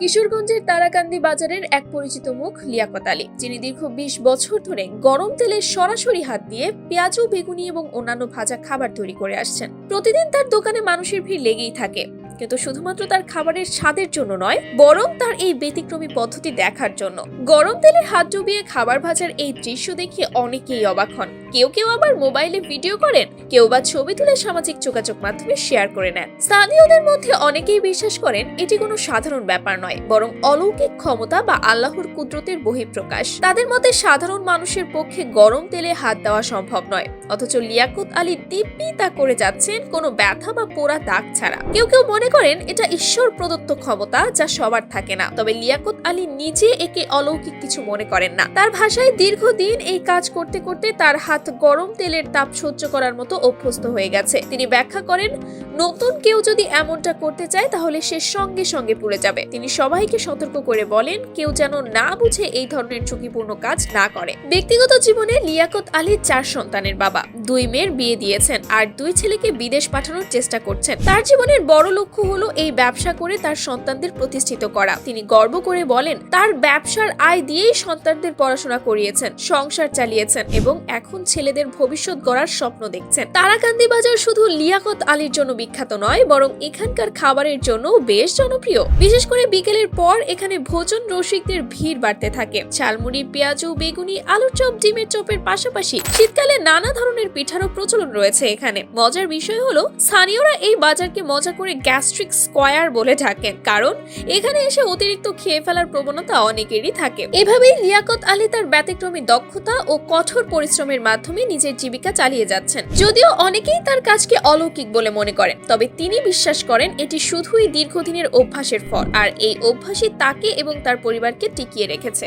কিশোরগঞ্জের তারাকান্দি বাজারের এক পরিচিত মুখ লিয়াকত আলী, যিনি দীর্ঘ বিশ বছর ধরে গরম তেলে সরাসরি হাত দিয়ে পেঁয়াজু, বেগুনি এবং অন্যান্য ভাজা খাবার তৈরি করে আসছেন। প্রতিদিন তার দোকানে মানুষের ভিড় লেগেই থাকে, কিন্তু শুধুমাত্র তার খাবারের স্বাদের জন্য নয়, বরং তার এই ব্যতিক্রমী পদ্ধতি দেখার জন্য। গরম তেলে হাত ডুবিয়ে খাবার ভাজার এই দৃশ্য দেখে অনেকেই অবাক হন। কেউ কেউ আবার মোবাইলে ভিডিও করেন, কেউ বা ছবি তুলে সামাজিক যোগাযোগ মাধ্যমে শেয়ার করে নেন। স্থানীয়দের মধ্যে অনেকেই বিশ্বাস করেন, এটি কোনো সাধারণ ব্যাপার নয়, বরং অলৌকিক ক্ষমতা বা আল্লাহর কুদরতের বহিঃপ্রকাশ। তাদের মতে সাধারণ মানুষের পক্ষে গরম তেলে হাত দেওয়া সম্ভব নয়, অথচ লিয়াকুত আলী দিব্যি তা করে যাচ্ছেন কোনো ব্যথা বা পোড়া দাগ ছাড়া। কেউ কেউ মনে করেন, এটা ঈশ্বর প্রদত্ত ক্ষমতা যা সবার থাকে না, তবে লিয়াকত আলী নিজে একে অলৌকিক কিছু মনে করেন না। তার ভাষায় দীর্ঘদিন এই কাজ করতে করতে তার হাত গরম তেলের তাপ সহ্য করার মতো অভ্যস্ত হয়ে গেছে। তিনি ব্যাখ্যা করেন, নতুন কেউ যদি এমনটা করতে চায়, তাহলে সে সঙ্গে সঙ্গে পুড়ে যাবে। তিনি সবাইকে সতর্ক করে বলেন, কেউ যেন না বুঝে এই ধরনের ঝুঁকিপূর্ণ কাজ না করে। ব্যক্তিগত জীবনে লিয়াকত আলী চার সন্তানের বাবা। দুই মেয়ের বিয়ে দিয়েছেন আর দুই ছেলেকে বিদেশ পাঠানোর চেষ্টা করছেন। তার জীবনের বড় লক্ষ্য হলো এই ব্যবসা করে তার সন্তানদের প্রতিষ্ঠিত করা। তিনি গর্ব করে বলেন, তার ব্যবসার আয় দিয়েই সন্তানদের পড়াশোনা করিয়েছেন, সংসার চালিয়েছেন এবং এখন ছেলেদের ভবিষ্যৎ গড়ার স্বপ্ন দেখছেন। তারাকান্দি বাজার শুধু লিয়াকত আলীর জন্য বিখ্যাত নয়, বরং এখানকার খাবারের জন্য বেশ জনপ্রিয়। বিশেষ করে বিকেলের পর এখানে ভোজন রসিকদের ভিড় বাড়তে থাকে। ঝালমুড়ি, পেঁয়াজু, বেগুনি, আলুর চপ, ডিমের চপের পাশাপাশি শীতকালে নানা ধরনের পিঠারও প্রচলন রয়েছে এখানে। মজার বিষয় হলো, স্থানীয়রা এই বাজারকে মজা করে গ্যাস্ট্রিক স্কোয়ার বলে ডাকেন, কারণ এখানে এসে অতিরিক্ত খেয়ে ফেলার প্রবণতা অনেকেরই থাকে। এভাবেই লিয়াকত আলী তার ব্যতিক্রমী দক্ষতা ও কঠোর পরিশ্রমের মাধ্যমে নিজের জীবিকা চালিয়ে যাচ্ছেন। যদিও অনেকেই তার কাজকে অলৌকিক বলে মনে করেন, তবে তিনি বিশ্বাস করেন এটি শুধুই দীর্ঘদিনের অভ্যাসের ফল, আর এই অভ্যাসই তাকে এবং তার পরিবারকে টিকিয়ে রেখেছে।